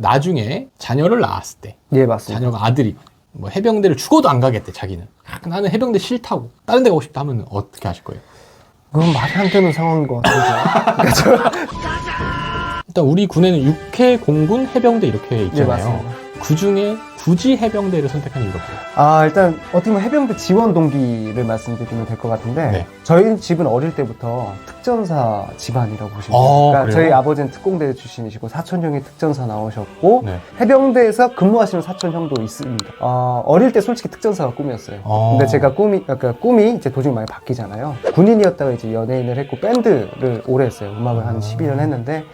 나중에 자녀를 낳았을 때 예, 맞습니다. 자녀가 아들이 뭐 해병대를 죽어도 안 가겠대 자기는 아, 나는 해병대 싫다고 다른 데 가고 싶다 하면 어떻게 하실 거예요? 그건 말이 안 되는 상황인 것 같아요. 일단 우리 군에는 육해 공군 해병대 이렇게 예, 있잖아요. 맞습니다. 그 중에 굳이 해병대를 선택한 이유가 뭐예요? 아, 일단 어떻게 보면 해병대 지원 동기를 말씀드리면 될 것 같은데 네. 저희 집은 어릴 때부터 특전사 집안이라고 보시면 돼요. 어, 그러니까 그래요? 저희 아버지는 특공대 출신이시고 사촌 형이 특전사 나오셨고 네. 해병대에서 근무하시는 사촌 형도 있습니다. 어, 어릴 때 솔직히 특전사가 꿈이었어요. 어. 근데 제가 꿈이 그러니까 꿈이 이제 도중에 많이 바뀌잖아요. 군인이었다가 이제 연예인을 했고 밴드를 오래 했어요. 음악을 한 12년 했는데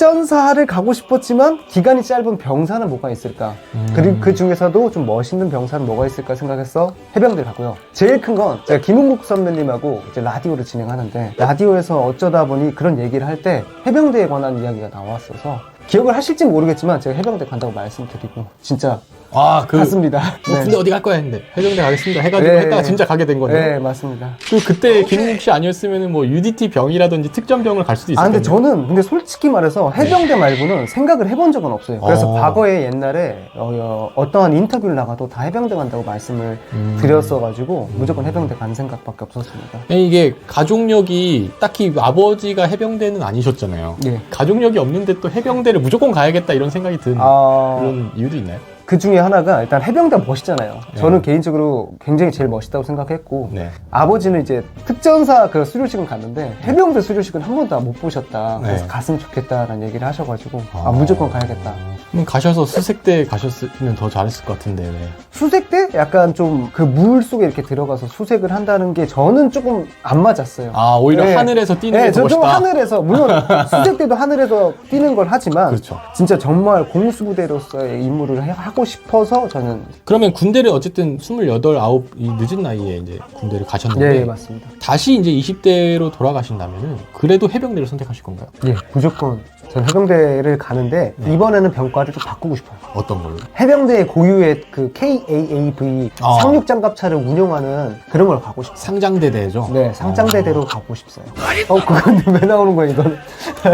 특전사를 가고 싶었지만 기간이 짧은 병사는 뭐가 있을까? 음. 그리고 그 중에서도 좀 멋있는 병사는 뭐가 있을까 생각해서 해병대를 가고요. 제일 큰 건 제가 김은국 선배님하고 이제 라디오를 진행하는데 라디오에서 어쩌다 보니 그런 얘기를 할 때 해병대에 관한 이야기가 나왔어서 기억을 하실지 모르겠지만 제가 해병대 간다고 말씀드리고 진짜 아, 그 갔습니다. 뭐 군대 어디 갈 거야 했는데 해병대 가겠습니다 해가지고 네. 했다가 진짜 가게 된 거네요. 네, 맞습니다. 그 그때 김웅국 씨 아니었으면 뭐 UDT 병이라든지 특전 병을 갈 수도 아, 있었겠네요. 근데 저는 근데 솔직히 말해서 해병대 말고는 생각을 해본 적은 없어요. 그래서 어. 과거에 옛날에 어, 어떠한 인터뷰를 나가도 다 해병대 간다고 말씀을 음. 드렸어가지고 무조건 해병대 간 생각밖에 없었습니다. 이게 가족력이 딱히 아버지가 해병대는 아니셨잖아요. 예. 가족력이 없는데 또 해병대를 무조건 가야겠다 이런 생각이 든 아, 그런 이유도 있나요? 그 중에 하나가 일단 해병대 멋있잖아요. 네. 저는 개인적으로 굉장히 제일 멋있다고 생각했고 네. 아버지는 이제 특전사 그 수료식은 갔는데 해병대 수료식은 한 번도 못 보셨다. 그래서 네. 갔으면 좋겠다라는 얘기를 하셔가지고 아, 아. 무조건 가야겠다. 그럼 가셔서 수색대 가셨으면 더 잘했을 것 같은데 왜? 수색 때 약간 좀 그 물 속에 이렇게 들어가서 수색을 한다는 게 저는 조금 안 맞았어요. 아 오히려 네. 하늘에서 뛰는 네, 게 더 저좀 멋있다. 하늘에서 물론 수색 때도 하늘에서 뛰는 걸 하지만 그렇죠. 진짜 정말 공수부대로서의 임무를 해- 하고 싶어서 저는 그러면 군대를 어쨌든 28, 9, 이 늦은 나이에 이제 군대를 가셨는데 네 맞습니다. 다시 이제 20대로 돌아가신다면은 그래도 해병대를 선택하실 건가요? 예 무조건 저는 해병대를 가는데 네. 이번에는 병과를 좀 바꾸고 싶어요. 어떤 걸로? 해병대 고유의 그 KAAV 아. 상륙장갑차를 운영하는 그런 걸 가고 싶어요. 상장대대죠. 네, 상장대대로 가고 싶어요. 어, 그건 왜 나오는 거예요, 이건?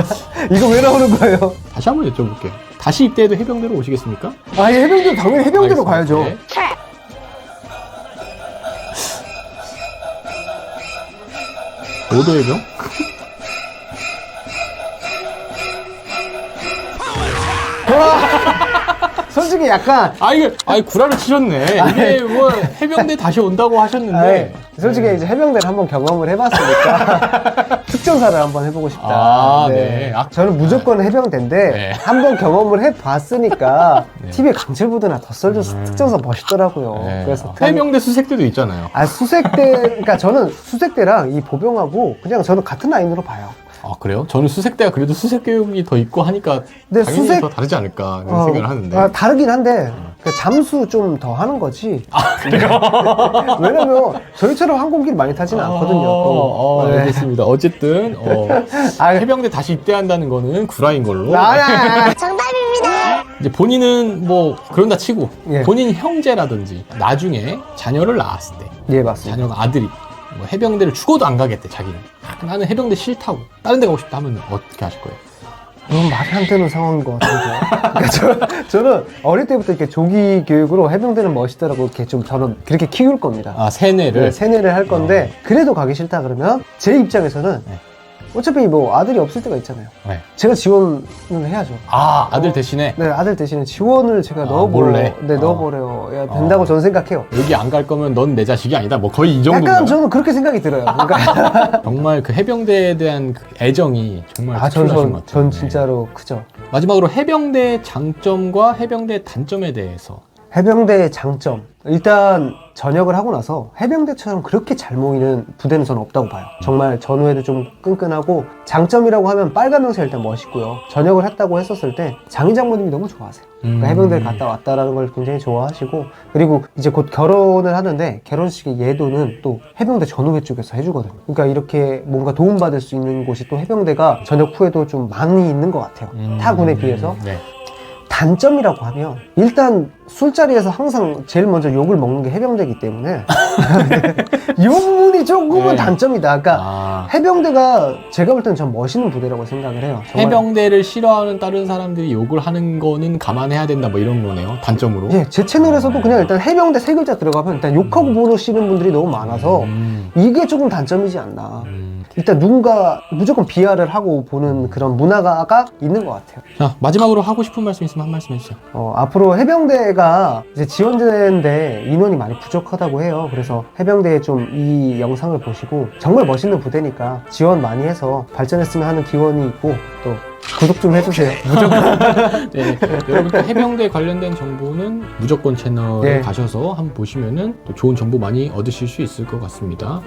이거 왜 나오는 거예요? 다시 한번 여쭤볼게요. 다시 입대해도 해병대로 오시겠습니까? 아, 예, 해병대, 당연히 해병대로 알겠습니다. 가야죠. 네. 오도해병? 솔직히 약간, 아 이게 아이 구라를 치셨네. 이게 뭐 해병대 다시 온다고 하셨는데 아이, 솔직히 이제 해병대를 한번 경험을 해봤으니까 특전사를 한번 해보고 싶다. 아, 네. 아. 저는 무조건 해병대인데 네. 한번 경험을 해봤으니까 네. TV에 강철부대나 덧설도 특전사 멋있더라고요. 네. 그래서 아, 해병대 수색대도 있잖아요. 아 수색대, 그러니까 저는 수색대랑 이 보병하고 그냥 저는 같은 라인으로 봐요. 아 그래요? 저는 수색대가 그래도 수색 교육이 더 있고 하니까 근데 당연히 수색- 더 다르지 않을까 이런 어, 생각을 하는데. 아, 다르긴 한데 그 잠수 좀 더 하는 거지. 아 그래요? 왜냐면 저희처럼 항공기를 많이 타지는 않거든요. 어, 어, 네. 알겠습니다. 어쨌든 어, 아, 해병대 다시 입대한다는 거는 구라인 걸로. 아, 아, 아. 이제 본인은 뭐 그런다 치고 예. 본인 형제라든지 나중에 자녀를 낳았을 때 예 맞습니다. 자녀가 아들이 뭐 해병대를 죽어도 안 가겠대 자기는 아, 나는 해병대 싫다고 다른 데 가고 싶다 하면 어떻게 하실 거예요? 그건 말이 안 되는 상황인 것 같은데. 그러니까 저, 저는 어릴 때부터 이렇게 조기 교육으로 해병대는 멋있더라고 이렇게 좀 저는 그렇게 키울 겁니다. 아 세뇌를 네, 세뇌를 할 건데 그래도 가기 싫다 그러면 제 입장에서는 네. 어차피 뭐 아들이 없을 때가 있잖아요. 네. 제가 지원을 해야죠. 아 아들 대신에 네, 아들 대신에 지원을 제가 아, 넣어보려, 몰래? 네, 어. 넣어버려야 된다고 어. 저는 생각해요. 여기 안 갈 거면 넌 내 자식이 아니다 뭐 거의 이 정도인가요? 약간 저는 그렇게 생각이 들어요. 그러니까 정말 그 해병대에 대한 그 애정이 정말 아, 전, 특출나신 전, 것 같아요 전 네. 진짜로 크죠. 마지막으로 해병대의 장점과 해병대의 단점에 대해서 해병대의 장점. 일단 전역을 하고 나서 해병대처럼 그렇게 잘 모이는 부대는 저는 없다고 봐요. 정말 전후에도 좀 끈끈하고 장점이라고 하면 빨간 명사 일단 멋있고요. 전역을 했다고 했었을 때 장인 장모님이 너무 좋아하세요. 그러니까 음. 해병대를 갔다 왔다라는 걸 굉장히 좋아하시고 그리고 이제 곧 결혼을 하는데 결혼식의 예도는 또 해병대 전후회 쪽에서 해주거든요. 그러니까 이렇게 뭔가 도움받을 수 있는 곳이 또 해병대가 전역 후에도 좀 많이 있는 것 같아요. 음. 타 군에 비해서 네. 단점이라고 하면 일단 술자리에서 항상 제일 먼저 욕을 먹는 게 해병대이기 때문에 이 부분이 조금은 네. 단점이다. 그러니까 아, 해병대가 제가 볼 때는 전 멋있는 부대라고 생각을 해요. 정말. 해병대를 싫어하는 다른 사람들이 욕을 하는 거는 감안해야 된다 뭐 이런 거네요. 단점으로. 예, 제 채널에서도 그냥 일단 해병대 세 글자 들어가면 일단 욕하고 보시는 분들이 너무 많아서 음, 이게 조금 단점이지 않나. 음. 일단 누군가 무조건 비하를 하고 보는 그런 문화가 있는 것 같아요. 자 마지막으로 하고 싶은 말씀 있으면 한 말씀 해주세요. 어, 앞으로 해병대 가 이제 지원되는데 인원이 많이 부족하다고 해요. 그래서 해병대에 좀 이 영상을 보시고 정말 멋있는 부대니까 지원 많이 해서 발전했으면 하는 기원이 있고 또 구독 좀 해주세요. 무조건. 네, 여러분 또 해병대 관련된 정보는 무조건 채널에 네. 가셔서 한번 보시면은 또 좋은 정보 많이 얻으실 수 있을 것 같습니다.